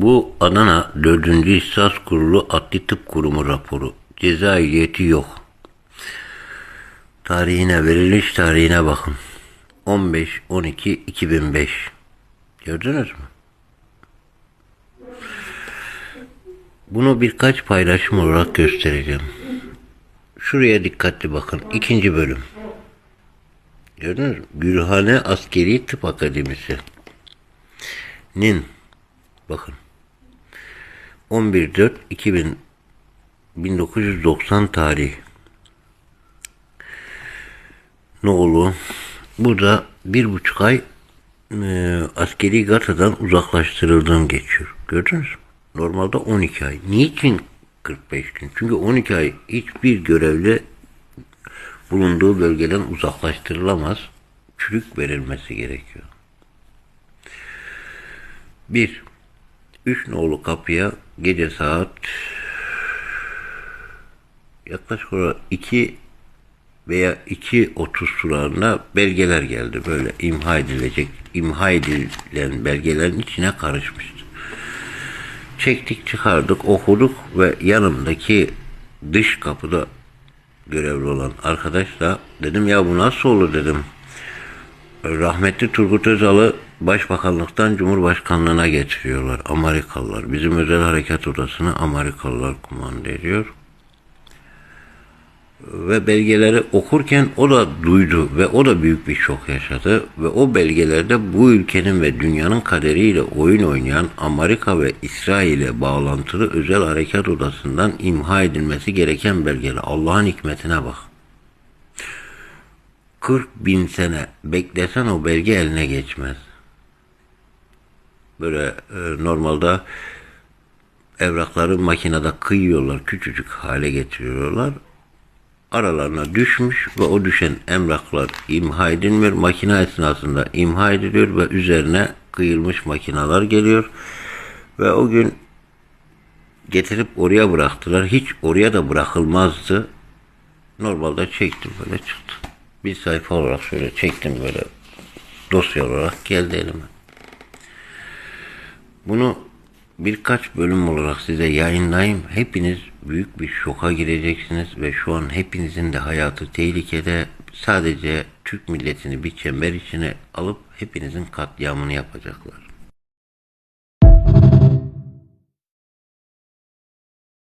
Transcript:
Bu Adana 4. İhtisas Kurulu Adli Tıp Kurumu raporu. Ceza ehliyeti yok. Tarihine, veriliş tarihine bakın. 15-12-2005. Gördünüz mü? Bunu birkaç paylaşım olarak göstereceğim. Şuraya dikkatli bakın. İkinci bölüm. Gördünüz mü? Gülhane Askeri Tıp Akademisi. Nin. Bakın. 11.4.2000 1990 tarih. Ne oldu? Burada bir buçuk ay e, askeri gatadan uzaklaştırıldığım geçiyor. Gördünüz mü? Normalde 12 ay. Niçin 45 gün? Çünkü 12 ay hiçbir görevli bulunduğu bölgeden uzaklaştırılamaz. Çürük verilmesi gerekiyor. Bir, üç nolu kapıya gece saat yaklaşık olarak 2 veya 2.30 sularında belgeler geldi. Böyle imha edilecek, imha edilen belgelerin içine karışmıştı. Çektik çıkardık okuduk ve yanımdaki dış kapıda görevli olan arkadaşla dedim ya bu nasıl olur dedim. Rahmetli Turgut Özal'ı Başbakanlıktan Cumhurbaşkanlığına getiriyorlar. Amerikalılar. Bizim özel harekat odasını Amerikalılar kumanda ediyor ve belgeleri okurken o da duydu ve o da büyük bir şok yaşadı ve o belgelerde bu ülkenin ve dünyanın kaderiyle oyun oynayan Amerika ve İsrail'e bağlantılı özel harekat odasından imha edilmesi gereken belgeler. Allah'ın hikmetine bak. 40 bin sene beklesen o belge eline geçmez. Böyle e, normalde evrakları makinede kıyıyorlar, küçücük hale getiriyorlar aralarına düşmüş ve o düşen emlaklar imha edilmiyor. Makine esnasında imha ediliyor ve üzerine kıyılmış makineler geliyor. Ve o gün getirip oraya bıraktılar. Hiç oraya da bırakılmazdı. Normalde çektim böyle çıktı. Bir sayfa olarak şöyle çektim böyle dosya olarak geldi elime. Bunu birkaç bölüm olarak size yayınlayayım. Hepiniz büyük bir şoka gireceksiniz ve şu an hepinizin de hayatı tehlikede. Sadece Türk milletini bir çember içine alıp hepinizin katliamını yapacaklar.